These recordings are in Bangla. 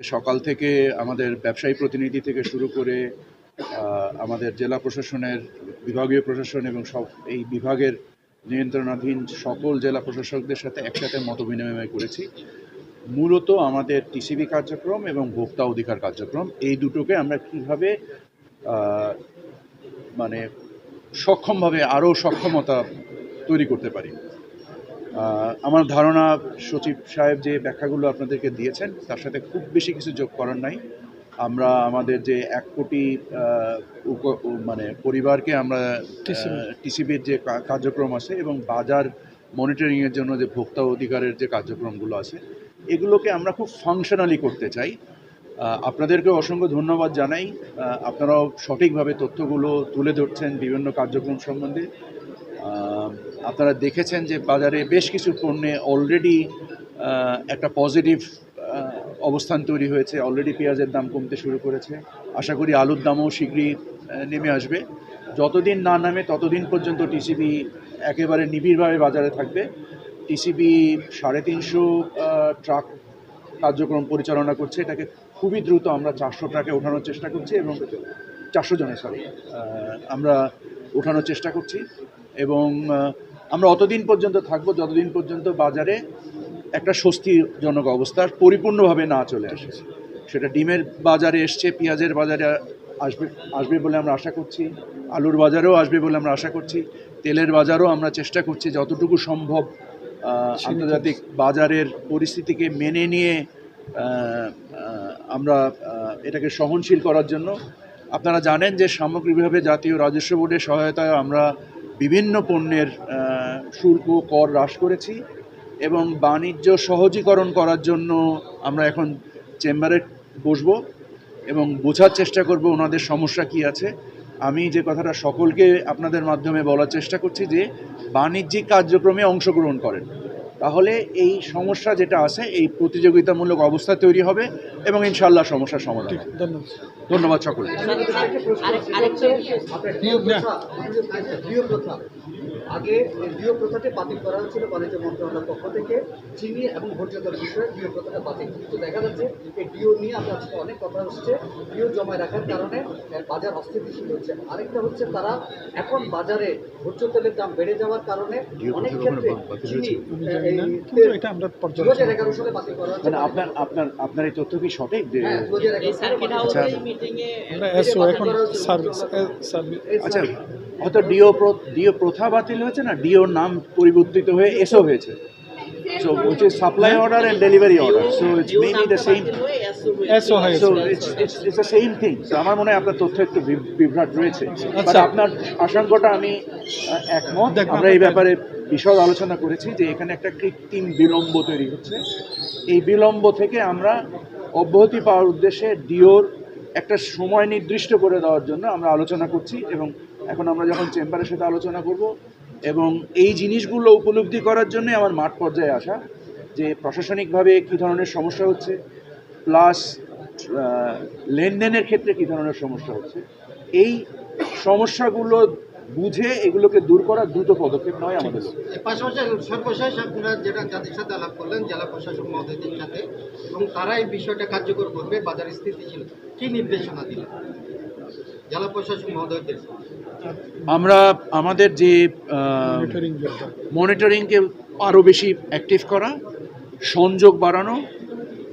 সকাল থেকে আমাদের ব্যবসায়ী প্রতিনিধি থেকে শুরু করে আমাদের জেলা প্রশাসনের, বিভাগীয় প্রশাসন এবং সব এই বিভাগের নিয়ন্ত্রণাধীন সকল জেলা প্রশাসকদের সাথে একসাথে মত বিনিময় করেছি। মূলত আমাদের টিসিবি কার্যক্রম এবং ভোক্তা অধিকার কার্যক্রম, এই দুটোকে আমরা কীভাবে মানে সক্ষমভাবে আরও সক্ষমতা তৈরি করতে পারি। আমার ধারণা সচিব সাহেব যে ব্যাখ্যাগুলো আপনাদেরকে দিয়েছেন তার সাথে খুব বেশি কিছু যোগ করার নাই। আমরা আমাদের যে এক কোটি মানে পরিবারকে আমরা টিসিবির যে কার্যক্রম আছে এবং বাজার মনিটরিংয়ের জন্য যে ভোক্তা অধিকারের যে কার্যক্রমগুলো আছে এগুলোকে আমরা খুব ফাংশনালি করতে চাই। আপনাদেরকে অসংখ্য ধন্যবাদ জানাই। আপনারাও সঠিকভাবে তথ্যগুলো তুলে ধরছেন বিভিন্ন কার্যক্রম সম্বন্ধে। আপনারা দেখেছেন যে বাজারে বেশ কিছু পণ্যে অলরেডি একটা পজিটিভ অবস্থান তৈরি হয়েছে। অলরেডি পেঁয়াজের দাম কমতে শুরু করেছে। আশা করি আলুর দামও শীঘ্রই নেমে আসবে। যতদিন না নামে, ততদিন পর্যন্ত টিসিবি একেবারে নিবিড়ভাবে বাজারে থাকবে। টিসিবি সাড়ে তিনশো ট্রাক কার্যক্রম পরিচালনা করছে। এটাকে খুবই দ্রুত আমরা চারশো ট্রাকে ওঠানোর চেষ্টা করছি এবং চারশো জনে সরি আমরা ওঠানোর চেষ্টা করছি। এবং আমরা অতদিন পর্যন্ত থাকব যতদিন পর্যন্ত বাজারে একটা স্বস্তিজনক অবস্থা পরিপূর্ণভাবে না চলে আসে। সেটা ডিমের বাজারে এসছে পেঁয়াজের বাজারে আসবে আসবে বলে আমরা আশা করছি আলুর বাজারেও আসবে বলে আমরা আশা করছি তেলের বাজারও আমরা চেষ্টা করছি যতটুকু সম্ভব আন্তর্জাতিক বাজারের পরিস্থিতিকে মেনে নিয়ে আমরা এটাকে সহনশীল করার জন্য। আপনারা জানেন যে সামগ্রিকভাবে জাতীয় রাজস্ব বোর্ডের সহায়তায় আমরা বিভিন্ন পণ্যের শুল্ক, কর হ্রাস করেছি এবং বাণিজ্য সহজীকরণ করার জন্য আমরা এখন চেম্বারে বসবো এবং বোঝার চেষ্টা করব ওনাদের সমস্যা কি আছে। আমি যে কথাটা সকলকে আপনাদের মাধ্যমে বলার চেষ্টা করছি যে, বাণিজ্যিক কার্যক্রমে অংশগ্রহণ করেন। তাহলে এই সমস্যা যেটা আছে এই প্রতিযোগিতামূলক অবস্থা তৈরি হবে এবং ইনশাল্লাহ সমস্যার সমাধান ধন্যবাদ। ধন্যবাদ সকলকে। আগে এই ডিও প্রথাটি বাতিল করা হয়েছিল বাণিজ্য মন্ত্রণালয়ের পক্ষ থেকে। চিনি এবং ভোজ্য বিষয়ে ডিও প্রথাটা বাতিল কিন্তু দেখা যাচ্ছে এই ডিও নিয়ে আপনার আজকে অনেক কথা হচ্ছে। ডিও জমায় রাখার কারণে বাজার অস্থিতিশীল হচ্ছে। আরেকটা হচ্ছে তারা এখন বাজারে ভোজ্য তেলের দাম বেড়ে যাওয়ার কারণে অনেক ক্ষেত্রে চিনি আমরা মানে আপনার আপনার আপনার এই তথ্য কি সঠিক? যে হ্যাঁ আচ্ছা। হয়তো ডিও প্র- ডিও প্রথা বাতিল হয়েছে না ডিও নাম পরিবর্তিত হয়ে এসও হয়েছে। So which is supply order and delivery order so it's maybe the same S O হয়েছে so it's it's it's the same thing so আমার মনে হয় আপনার তথ্য একটু বিভ্রাট রয়েছে। বাট আচ্ছা। আপনার আশঙ্কাটা আমি একমত। আমরা এই ব্যাপারে বিশদ আলোচনা করেছি যে এখানে একটা কৃত্রিম বিলম্ব তৈরি হচ্ছে। এই বিলম্ব থেকে আমরা অব্যাহতি পাওয়ার উদ্দেশ্যে ডিওর একটা সময় নির্দিষ্ট করে দেওয়ার জন্য আমরা আলোচনা করছি এবং এখন আমরা যখন চেম্বারের সাথে আলোচনা করব এবং এই জিনিসগুলো উপলব্ধি করার জন্য আমার মাঠ পর্যায়ে আসা যে প্রশাসনিকভাবে কী ধরনের সমস্যা হচ্ছে প্লাস লেনদেনের ক্ষেত্রে কী ধরনের সমস্যা হচ্ছে এই সমস্যাগুলো বুঝে এগুলোকে দূর করার দ্রুত পদক্ষেপ নয় আমাদের পাশাপাশি সর্বশেষ আপনারা যেটা যাদের সাথে আলাপ করলেন জেলা প্রশাসক মহোদয়দের সাথে এবং তারা এই বিষয়টা কার্যকর করবে বাজার স্থিতিশীল। কি নির্দেশনা দিলেন? জেলা প্রশাসক মহোদয়দের। আমরা আমাদের যে মনিটরিংকে আরও বেশি অ্যাক্টিভ করা সংযোগ বাড়ানো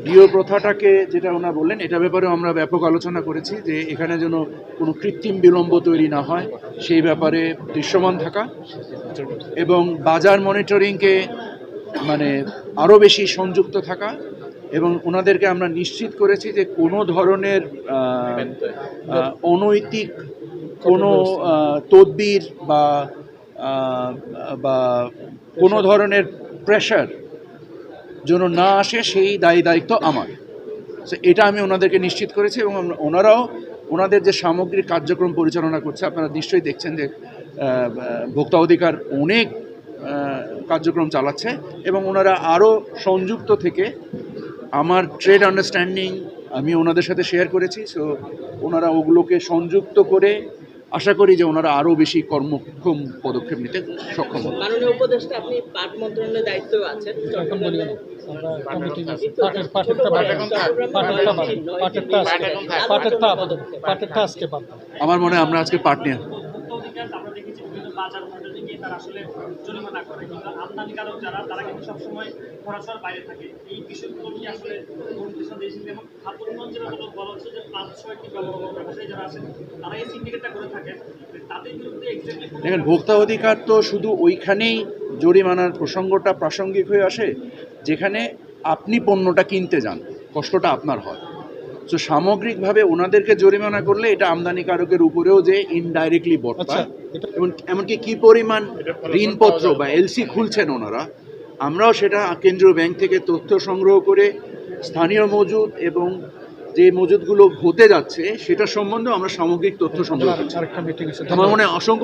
ডিও প্রথাটাকে যেটা ওনারা বললেন এটা ব্যাপারেও আমরা ব্যাপক আলোচনা করেছি যে এখানে যেন কোনো কৃত্রিম বিলম্ব তৈরি না হয় সেই ব্যাপারে দৃশ্যমান থাকা এবং বাজার মনিটরিংকে মানে আরও বেশি সংযুক্ত থাকা এবং ওনাদেরকে আমরা নিশ্চিত করেছি যে কোনো ধরনের অনৈতিক কোনো তদবির বা বা কোনো ধরনের প্রেশার যেন না আসে সেই দায়ী দায়িত্ব আমার। So, এটা আমি ওনাদেরকে নিশ্চিত করেছি এবং ওনারাও ওনাদের যে সামগ্রিক কার্যক্রম পরিচালনা করছে আপনারা নিশ্চয়ই দেখছেন যে ভোক্তা অধিকার অনেক কার্যক্রম চালাচ্ছে এবং ওনারা আরও সংযুক্ত থেকে আমার ট্রেড আন্ডারস্ট্যান্ডিং আমি ওনাদের সাথে শেয়ার করেছি। সো ওনারা ওগুলোকে সংযুক্ত করে আশা করি যে ওনারা আরও বেশি কর্মক্ষম পদক্ষেপ নিতে সক্ষম হবেন। মাননীয় উপদেষ্টা আপনি পাট মন্ত্রণালয়ের দায়িত্ব আছেন। আমার মনে হয় আমরা আজকে পাট নিয়ে গিয়ে তারা আসলে জরিমানা করে। কিন্তু আমদানিকারক যারা, তারা কিন্তু সবসময় পড়াশোনার বাইরে থাকে। এই বিষয়গুলো কি আসলে কমিউনিকেশন দিয়েছেন যেমন ঠাকুরগঞ্জের মতো বলা হচ্ছে যে পাঁচ ছয়টি ব্যবসায়ী যারা আছেন, তারা এই সিন্ডিকেটটা করে থাকেন। দেখেন ভোক্তা অধিকার তো শুধু ওইখানেই জরিমানার প্রসঙ্গটা প্রাসঙ্গিক হয়ে আসে, যেখানে আপনি পণ্যটা কিনতে যান, কষ্টটা আপনার হয়। তো সামগ্রিকভাবে ওনাদেরকে জরিমানা করলে এটা আমদানিকারকের উপরেও যে ইনডাইরেক্টলি আচ্ছা বর্তায় এটা এবং এমনকি কি পরিমাণ ঋণপত্র বা এলসি খুলছেন ওনারা আমরাও সেটা কেন্দ্রীয় ব্যাংক থেকে তথ্য সংগ্রহ করে স্থানীয় মজুদ এবং যে মজুদগুলো হতে যাচ্ছে সেটা সম্বন্ধে আমরা সামগ্রিক তথ্য সংগ্রহ করছি। আছে আমার মনে হয় অসংখ্য